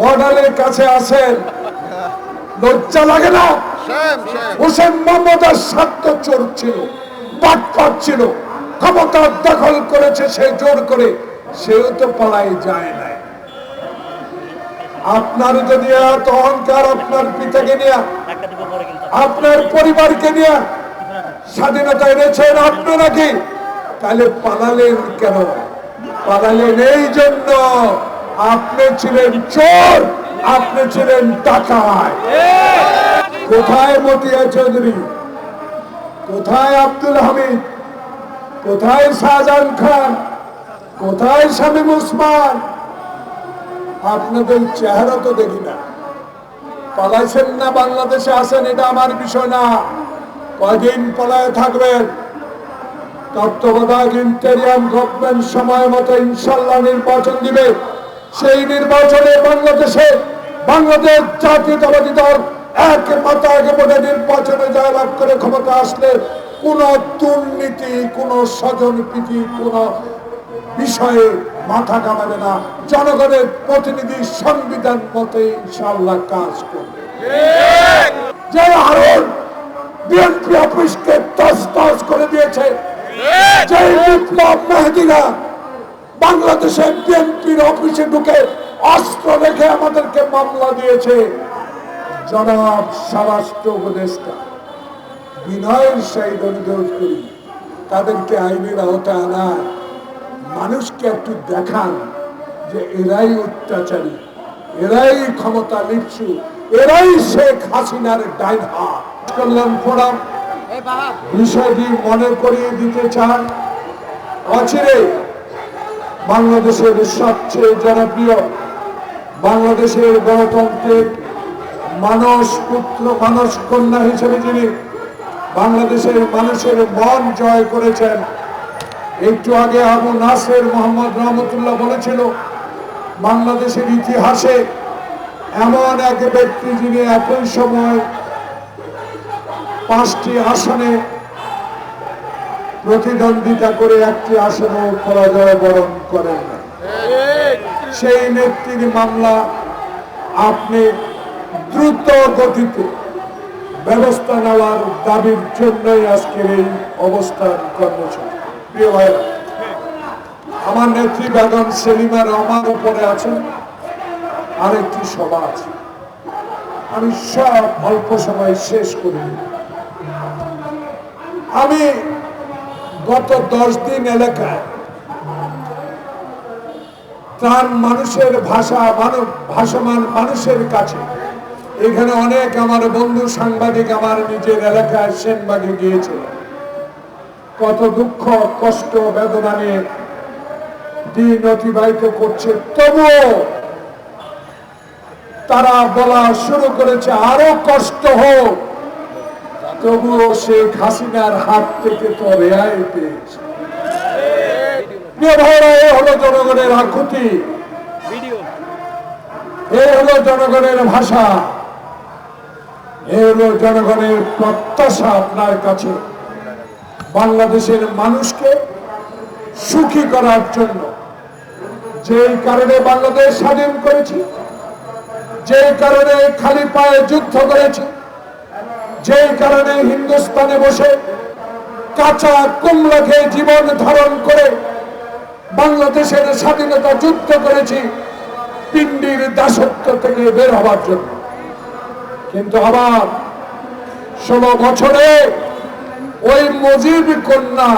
বর্ডারের কাছে আসেন। লজ্জা লাগে না. হোসেন মোহাম্মদের স্বার্থ চোর ছিল পাটপাট ছিল। ক্ষমতা দখল করেছে সে জোর করে সেও তো পালাই যায় না আপনার যদি এত অহংকার আপনার পিতাকে নিয়ে আপনার পরিবারকে নিয়ে স্বাধীনতা এনেছেন আপনি নাকি তাহলে পালালেন কেন? পালালেন এই জন্য। আপনি ছিলেন চোর, আপনি ছিলেন টাকায়। কোথায় মতিয়া চৌধুরী? কোথায় আব্দুল হামিদ? কোথায় শাহজাহান খান? কোথায় শামীম উসমান? আপনাদের চেহারা তো দেখি না। পালাইছেন না, বাংলাদেশে আসেন এটা আমার বিষয় না। কয়দিন পলায় থাকবেন? তত্ত্বাবধায়ক ইন্টেরিয়াম গভর্নমেন্ট সময় মতো ইনশাল্লাহ নির্বাচন দিবে। সেই নির্বাচনে বাংলাদেশে বাংলাদেশ জাতীয়তাবাদী দল এক মাথা এক ভোটে নির্বাচনে জয়লাভ করে ক্ষমতা আসলে কোন দুর্নীতি কোন স্বজন প্রীতি কোন বিষয়ে মাথা কামাবে না। জনগণের প্রতিনিধি সংবিধান মতে ইনশাল্লাহ কাজ করবে। যে হারুন বিএনপি অফিসকে তস তস করে দিয়েছে। যে বিপ্লব মেহেদিরা বাংলাদেশের বিএনপির অফিসে ঢুকে অস্ত্র রেখে আমাদেরকে মামলা দিয়েছে। জনাব স্বরাষ্ট্র উপদেষ্টা বিনয়ের সহিত অনুরোধ করি তাদেরকে আইনের আওতায় আনায় মানুষকে একটু দেখান যে এরাই অত্যাচারী এরাই ক্ষমতা লিপসু এরাই শেখ হাসিনার ডাইন হাত কল্যাণ ফোরাম বিষয়টি মনে করিয়ে দিতে চান। অচিরে বাংলাদেশের সবচেয়ে জনপ্রিয়, বাংলাদেশের গণতন্ত্রের মানস পুত্র মানস কন্যা হিসেবে যিনি বাংলাদেশের মানুষের মন জয় করেছেন, একটু আগে আবু নাসের মোহাম্মদ রহমতুল্লাহ বলেছিল, বাংলাদেশের ইতিহাসে এমন এক ব্যক্তি যিনি একই সময় পাঁচটি আসনে প্রতিদ্বন্দ্বিতা করে একটি আসনে পরাজয় বরণ করেন। সেই নেত্রীর মামলা আপনি দ্রুত গতিতে ব্যবস্থা নেওয়ার দাবির জন্যই আজকের এই অবস্থান কর্মসূচি। আমার নেত্রী বেগম সেলিমা রহমান উপরে আছেন, আরেকটি সভা আছে। আমি সব অল্প সময় শেষ করি আমি গত দশ দিন এলাকায় ত্রাণ মানুষের ভাষা মানব ভাষমান মানুষের কাছে। এখানে অনেক আমার বন্ধু সাংবাদিক আমার নিজের এলাকায় সেনবাগে গিয়েছিল কত দুঃখ, কষ্ট বেদনা নিয়ে দিন অতিবাহিত করছে। তবুও তারা বলা শুরু করেছে, আরও কষ্ট হোক। তবুও শেখ হাসিনার হাত থেকে তো রেহাই পেয়েছে। হলো জনগণের আকুতি। এ হলো জনগণের ভাষা। এ হলো জনগণের প্রত্যাশা আপনার কাছে। বাংলাদেশের মানুষকে সুখী করার জন্য যেই কারণে বাংলাদেশ স্বাধীন করেছি যে কারণে খালি পায়ে যুদ্ধ করেছি যে কারণে হিন্দুস্তানে বসে কাঁচা কুমড়া খেয়ে জীবন ধারণ করে বাংলাদেশের স্বাধীনতা যুদ্ধ করেছি পিন্ডির দাসত্ব থেকে বের হওয়ার জন্য। কিন্তু আবার ষোলো বছরে ওই মজিব কন্যা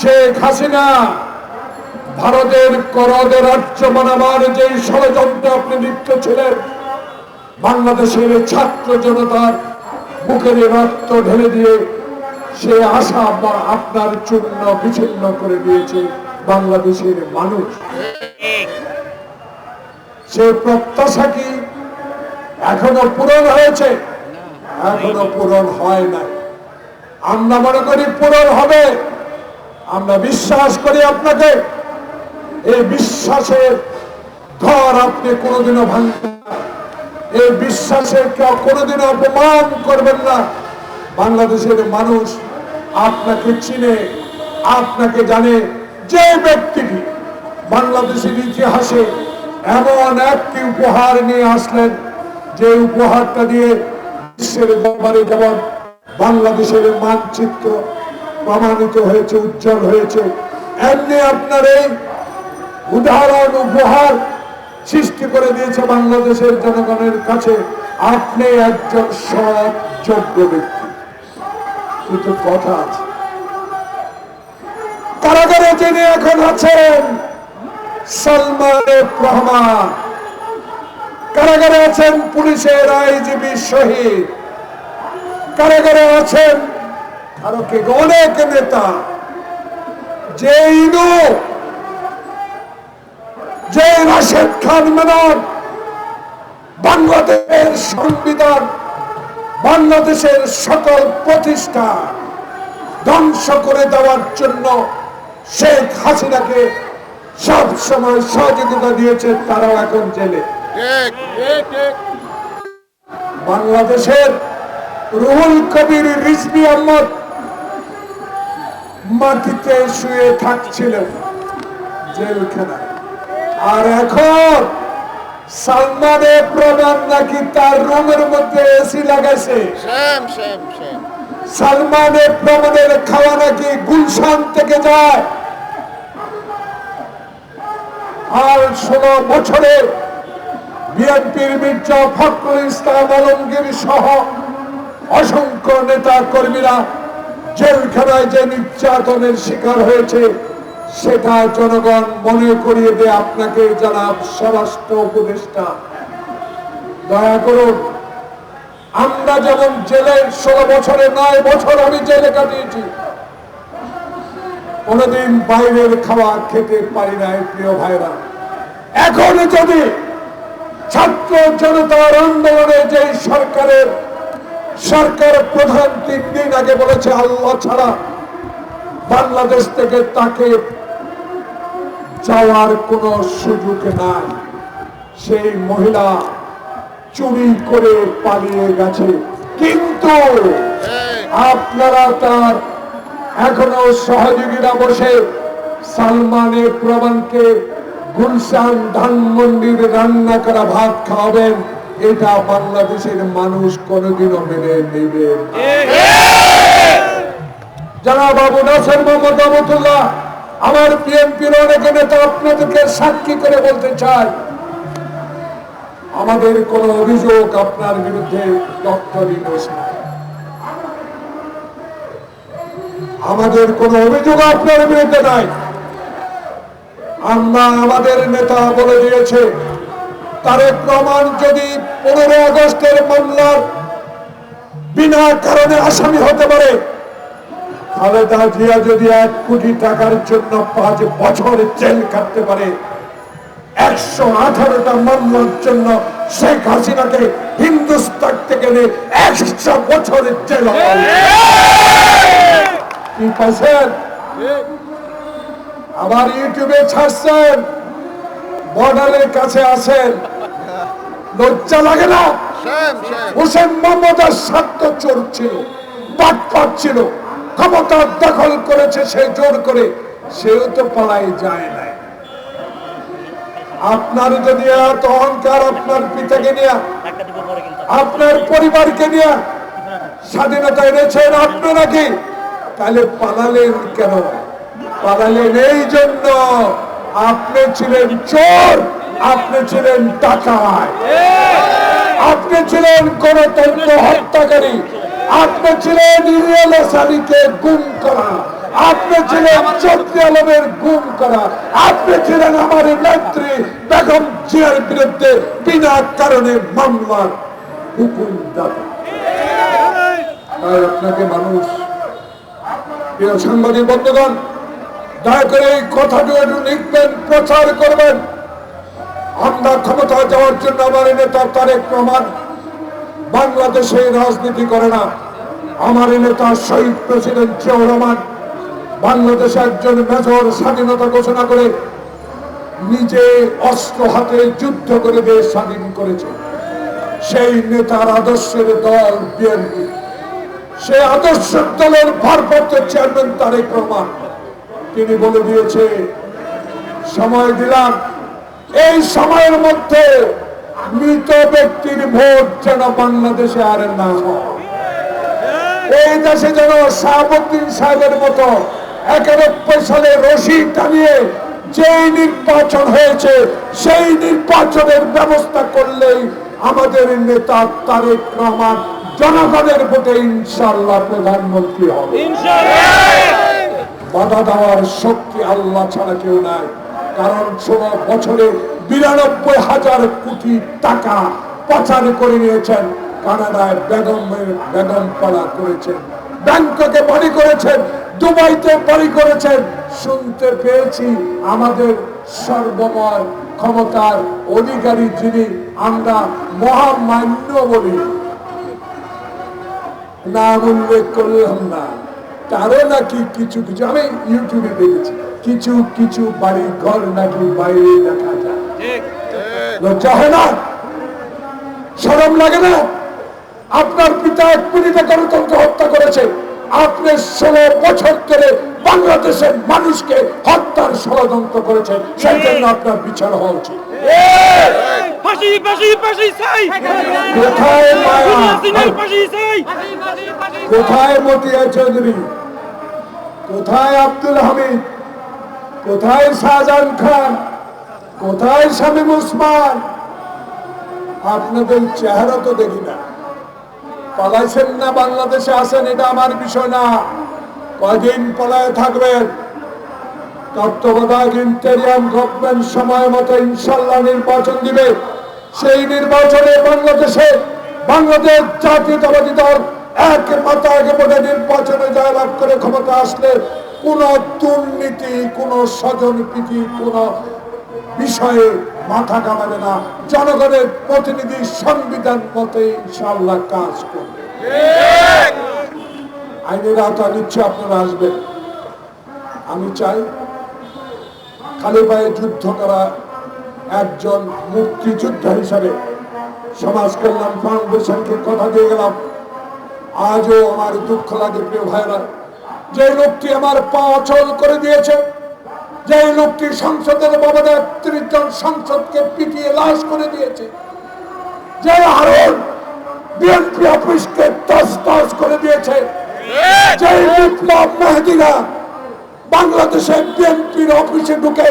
শেখ হাসিনা ভারতের করদের রাজ্য বানাবার যে ষড়যন্ত্র আপনি লিপ্ত ছিলেন, বাংলাদেশের ছাত্র জনতার বুকের রক্ত ঢেলে দিয়ে সে আশা আপনার চূর্ণ বিচ্ছিন্ন করে দিয়েছে বাংলাদেশের মানুষ। সে প্রত্যাশা কি এখনও পূরণ হয়েছে? এখনও পূরণ হয় নাই। আমরা মনে করি পূরণ হবে। আমরা বিশ্বাস করি আপনাকে। এই বিশ্বাসের ঘর আপনি কোনোদিনও না। এই বিশ্বাসের কেউ কোনোদিনও অপমান করবেন না। বাংলাদেশের মানুষ আপনাকে চিনে, আপনাকে জানে যে ব্যক্তিটি বাংলাদেশের ইতিহাসে এমন একটি উপহার নিয়ে আসলেন, যে উপহারটা দিয়ে বিশ্বের দরবারে যেমন বাংলাদেশের মানচিত্র প্রমাণিত হয়েছে, উজ্জ্বল হয়েছে, এমনি আপনার এই উদাহরণ, উপহার সৃষ্টি করে দিয়েছে বাংলাদেশের জনগণের কাছে। আপনি একজন সৎ যোগ্য ব্যক্তি। কিন্তু কথা আছে। কারাগারে যিনি এখন আছেন, সালমান রহমান। কারাগারে আছেন পুলিশের আইজিবি শহীদ। কারাগারে আছেন আরও কে অনেক নেতা। যে ইনু যে রাশেদ খান মেনন বাংলাদেশের সংবিধান, বাংলাদেশের সকল প্রতিষ্ঠা ধ্বংস করে দেওয়ার জন্য শেখ হাসিনাকে সব সময় সহযোগিতা দিয়েছে তারাও এখন জেলে। বাংলাদেশের রুহুল কবির রিজভি আহমদ মাটিতে শুয়ে থাকছিলেন জেলখানায়। আর এখন সালমানে প্রমাণ নাকি তার রুমের মধ্যে এসি লাগাইছে? সালমানের প্রমাণের খাওয়া নাকি গুলশান থেকে যায়? আর ষোলো বছরে বিএনপির মির্জা ফখরুল ইসলাম আলমগীর সহ অসংখ্য নেতা কর্মীরা জেলখানায় যে নির্যাতনের শিকার হয়েছে সেটা জনগণ মনে করিয়ে দেয় আপনাকে, জানাব স্বরাষ্ট্র উপদেষ্টা। দয়া করুন, আমরা যেমন জেলে ষোলো বছরে নয় বছর আমি জেলে কাটিয়েছি, কোনদিন বাইরের খাবার খেতে পারি নাই, প্রিয় ভাইরা। এখন যদি ছাত্র জনতার আন্দোলনে যে সরকারের সরকার প্রধান তিন দিন আগে বলেছে, আল্লাহ ছাড়া বাংলাদেশ থেকে তাকে যাওয়ার কোনো সুযোগ নাই। সেই মহিলা চুরি করে পালিয়ে গেছে। কিন্তু আপনারা তার এখনও সহযোগীরা বসে সালমানের প্রমাণকে গুলশান ধানমন্ডির রান্না করা ভাত খাওয়াবেন। এটা বাংলাদেশের মানুষ কোনোদিনও মেনে নেবে। যারা বাবু নাসের মোহাম্মদ রহমতুল্লাহ আমার বিএনপির অনেক নেতা আপনাদেরকে সাক্ষী করে বলতে চাই, আমাদের কোন অভিযোগ আপনার বিরুদ্ধে আমাদের কোন অভিযোগ আপনার বিরুদ্ধে নাই। আমরা আমাদের নেতা বলে দিয়েছে তারেক প্রমাণ যদি পনেরো আগস্টের মামলার বিনা কারণে আসামি হতে পারে খালেদা জিয়া যদি এক কোটি টাকার জন্য পাঁচ বছর জেল কাটতে পারে একশো আঠারোটা মামলার জন্য শেখ হাসিনাকে হিন্দুস্তান থেকে একশো বছরের জেল। কি পাইছেন আবার ইউটিউবে ছাড়ছেন বর্ডারের কাছে আসেন লজ্জা লাগে না? হোসেন মোহাম্মদ আর স্বার্থ চোর ছিল বাটপাট ছিল। ক্ষমতা দখল করেছে সে জোর করে, সেও তো পালাই যায় নাই। আপনার যদি এত অহংকার আপনার পিতাকে নিয়ে, আপনার পরিবারকে নিয়ে স্বাধীনতা এনেছেন আপনি নাকি, তাহলে পালালেন কেন? পালালেন এই জন্য আপনি ছিলেন চোর, আপনি ছিলেন টাকায়। আপনি ছিলেন গণতন্ত্র হত্যাকারী। আপনি ছিলেন ইলিয়াস আসারিকে গুম করা। আপনি ছিলেন চৌধুরী আলমের গুম করা। আপনি ছিলেন আমার নেত্রী বেগম জিয়ার বিরুদ্ধে বিনা কারণে মামলার হুকুম দাতা আপনাকে মানুষ, প্রিয় সাংবাদিক বন্ধুগণ, দয়া করে এই কথাটি একটু লিখবেন, প্রচার করবেন। আমরা ক্ষমতা যাওয়ার জন্য আমার নেতা তারেক রহমান বাংলাদেশে রাজনীতি করে না। আমার নেতা শহীদ প্রেসিডেন্ট জিয়াউর রহমান বাংলাদেশে একজন মেজর স্বাধীনতা ঘোষণা করে নিজে অস্ত্র হাতে যুদ্ধ করে দেশ স্বাধীন করেছে। সেই নেতার আদর্শের দল বিএনপি। সে আদর্শ দলের ভারপ্রাপ্ত চেয়ারম্যান তারেক রহমান। তিনি বলে দিয়েছে, সময় দিলাম। এই সময়ের মধ্যে মৃত ব্যক্তির ভোট যেন বাংলাদেশে আর না হয়। এই দেশে যেন শাহাবুদ্দিন সাহেবের মতো একানব্বই সালে রশি টানিয়ে যেই নির্বাচন হয়েছে সেই নির্বাচনের ব্যবস্থা করলেই আমাদের নেতা তারেক রহমান জনগণের ভোটে ইনশাল্লাহ প্রধানমন্ত্রী হবে। বাধা দেওয়ার শক্তি আল্লাহ ছাড়া কেউ নাই। কারণ ষোলো বছরে বিরানব্বই হাজার কোটি টাকা পাচার করে নিয়েছেন, কানাডায় বেগমের বেগম পাড়া করেছেন, ব্যাংককে বাড়ি করেছেন, দুবাইতে বাড়ি করেছেন। শুনতে পেয়েছি আমাদের সর্বময় ক্ষমতার অধিকারী যিনি আমরা মহামান্য বলি। নাম উল্লেখ করলাম না। তারও নাকি কিছু কিছু আমি ইউটিউবে দেখেছি। কিছু কিছু বাড়ি ঘর নাকি বাইরে দেখা যায়। লজ্জা হয় না সরম লাগে না? আপনার পিতা এক মিনিটে গণতন্ত্র হত্যা করেছে। আপনি ষোলো বছর ধরে বাংলাদেশের মানুষকে হত্যার ষড়যন্ত্র করেছেন। সেই জন্য আপনার বিচার হওয়া উচিত। কোথায় মতিয়া চৌধুরী? কোথায় আব্দুল হামিদ? কোথায় শাহজাহান খান? কোথায় শামীম ওসমান? আপনাদের চেহারা তো দেখি না। পালাইছেন না, বাংলাদেশে আসেন এটা আমার বিষয় না। কয়দিন পলায় থাকবেন? তত্ত্বাবধায়ক ইন্টেরিয়াম গভর্নমেন্ট সময় মতো ইনশাল্লাহ নির্বাচন দিবে। সেই নির্বাচনে বাংলাদেশে বাংলাদেশ জাতীয়তাবাদী দল এক মাথা আগে বোধে নির্বাচনে জয়লাভ করে ক্ষমতা আসলে কোন দুর্নীতি, কোন স্বজন প্রীতি কোন বিষয়ে মাথা কামাবে না। জনগণের প্রতিনিধি সংবিধান মতে ইনশাল্লাহ কাজ করবে। আইনের আওতা নিচ্ছে আপনারা আসবেন। আমি চাই খালি যুদ্ধ করা একজন মুক্তিযোদ্ধা হিসাবে সমাজ কল্যাণ ফাউন্ডেশনকে কথা দিয়ে গেলাম। আজও আমার দুঃখ লাগে প্রিয় ভাইরা যে লোকটি আমার পা অচল করে দিয়েছে যে লোকটি সংসদের বাবাদা একত্রিশ জন সংসদকে পিটিয়ে লাশ করে দিয়েছে যে হারুন বিএনপি অফিসকে তস তস করে দিয়েছে যে বিপ্লব মেহেদিরা বাংলাদেশে বিএনপির অফিসে ঢুকে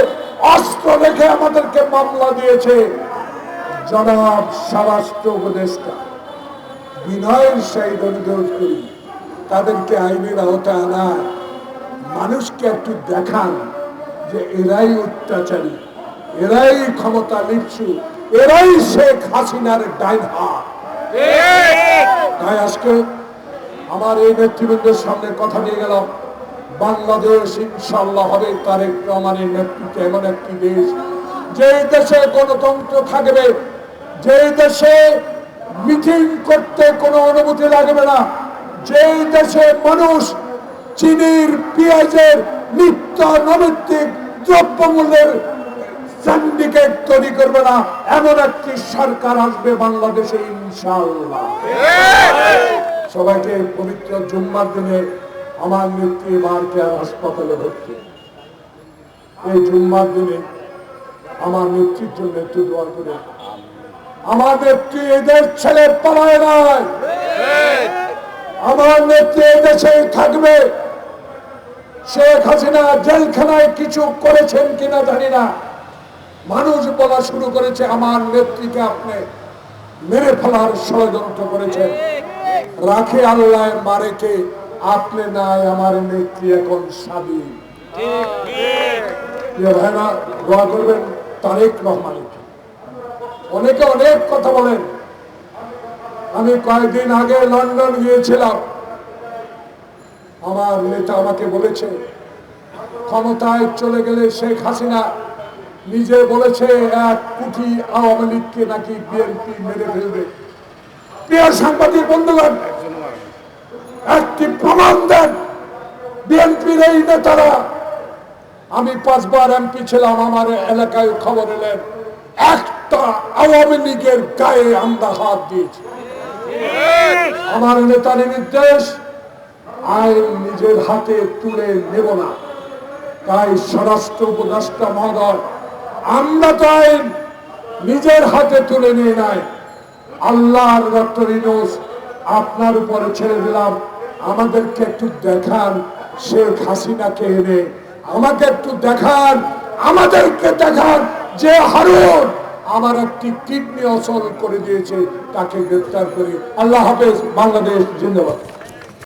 অস্ত্র রেখে আমাদেরকে মামলা দিয়েছে। জনাব স্বরাষ্ট্র উপদেষ্টা বিনয়ের সেই অনুরোধ করি, তাদেরকে আইনের আওতায় আনা মানুষকে একটু দেখান। যে এরাই অত্যাচারী, এরাই ক্ষমতা লিপসু এরাই শেখ হাসিনার ডাইন তাই আজকে আমার এই নেতৃবৃন্দের সামনে কথা দিয়ে গেলাম, বাংলাদেশ ইনশাল্লাহ হবে তারেক রহমানের নেতৃত্বে এমন একটি দেশ যে দেশে গণতন্ত্র থাকবে যে দেশে মিটিং করতে কোনো অনুমতি লাগবে না যে দেশে মানুষ চিনির, পেঁয়াজের, নিত্য নৈমিত্তিক দ্রব্যমূল্যের সিন্ডিকেট তৈরি করবে না, এমন একটি সরকার আসবে বাংলাদেশে ইনশাল্লাহ সবাইকে পবিত্র জুম্মার দিনে আমার নেত্রী মারকে হাসপাতালে ভর্তি। এই জুম্মার দিনে আমার নেত্রীর জন্য একটু দোয়া করে। আমার নেত্রী এদের ছেলে পালায় নয় আমার নেত্রী এদেশেই থাকবে। শেখ হাসিনা জেলখানায় কিছু করেছেন কিনা জানি না। মানুষ বলা শুরু করেছে, আমার নেত্রীকে আপনি মেরে ফেলার ষড়যন্ত্র করেছেন। রাখে আল্লাহ মারেকে আপনি নাই আমার নেত্রী এখন স্বাধীন। আমি কয়েকদিন আগে লন্ডন গিয়েছিলাম। আমার নেতা আমাকে বলেছে, ক্ষমতায় চলে গেলে শেখ হাসিনা নিজে বলেছে এক কোটি আওয়ামী লীগকে নাকি বিএনপি মেরে ফেলবে। প্রিয় সাংবাদিক বন্ধুগণ, একটি প্রমাণ দেন, বিএনপির এই নেতারা, আমি পাঁচবার এমপি ছিলাম, আমার এলাকায় খবর এলেন, একটা আওয়ামী লীগের গায়ে আমরা হাত দিয়েছি। আমার নেতার নির্দেশ আইন নিজের হাতে তুলে নেব না। তাই স্বরাষ্ট্র উপদেষ্টা মহোদয়, আমরা তো আইন নিজের হাতে তুলে নিয়ে নাই। আল্লাহর ইনোস আপনার উপরে ছেড়ে দিলাম। আমাদেরকে একটু দেখান, শেখ হাসিনাকে এনে। আমাকে একটু দেখান, আমাদেরকে দেখান যে হারুন আমার একটি কিডনি অচল করে দিয়েছে, তাকে গ্রেফতার করি। আল্লাহ হাফেজ, বাংলাদেশ জিন্দাবাদ।